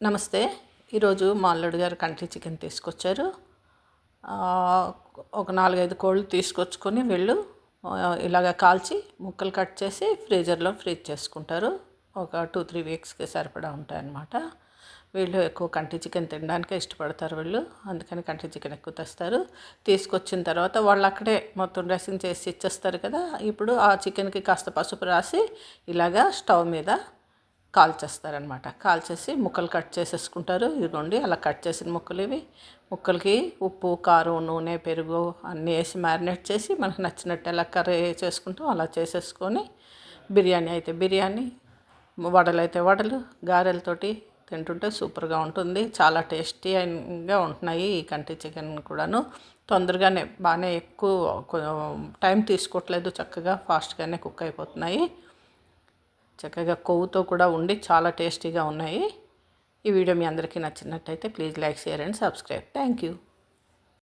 నమస్తే. ఈరోజు మా అల్లుడు గారు కంట్రీ చికెన్ తీసుకొచ్చారు. ఒక నాలుగైదు కోళ్ళు తీసుకొచ్చుకొని వీళ్ళు ఇలాగ కాల్చి ముక్కలు కట్ చేసి ఫ్రీజర్లో ఫ్రీజ్ చేసుకుంటారు. ఒక టూ త్రీ వీక్స్కి సరిపడా ఉంటాయన్నమాట. వీళ్ళు ఎక్కువ కంటి చికెన్ తినడానికే ఇష్టపడతారు వీళ్ళు. అందుకని కంటి చికెన్ ఎక్కువ తెస్తారు. తీసుకొచ్చిన తర్వాత వాళ్ళు అక్కడే మొత్తం డ్రెస్సింగ్ చేసి ఇచ్చేస్తారు కదా. ఇప్పుడు ఆ చికెన్కి కాస్త పసుపు రాసి ఇలాగా స్టవ్ మీద కాల్చేస్తారనమాట. కాల్చేసి ముక్కలు కట్ చేసేసుకుంటారు. ఇదిగోండి అలా కట్ చేసిన ముక్కలు ఇవి. ముక్కలకి ఉప్పు కారం నూనె పెరుగు అన్నీ వేసి మ్యారినేట్ చేసి మనకు నచ్చినట్టు ఎలా కర్రీ చేసుకుంటాం అలా చేసేసుకొని బిర్యానీ అయితే బిర్యానీ వడలు అయితే వడలు గారెలతోటి తింటుంటే సూపర్గా ఉంటుంది. చాలా టేస్టీగా ఉంటున్నాయి ఈ కంటి చికెన్ కూడాను. తొందరగానే బాగానే ఎక్కువ టైం తీసుకోవట్లేదు చక్కగా ఫాస్ట్గానే కుక్ అయిపోతున్నాయి. చక్కగా కొవ్వుతో కూడా ఉండి చాలా టేస్టీగా ఉన్నాయి. ఈ వీడియో మీ అందరికీ నచ్చినట్టయితే please like share and subscribe. Thank you.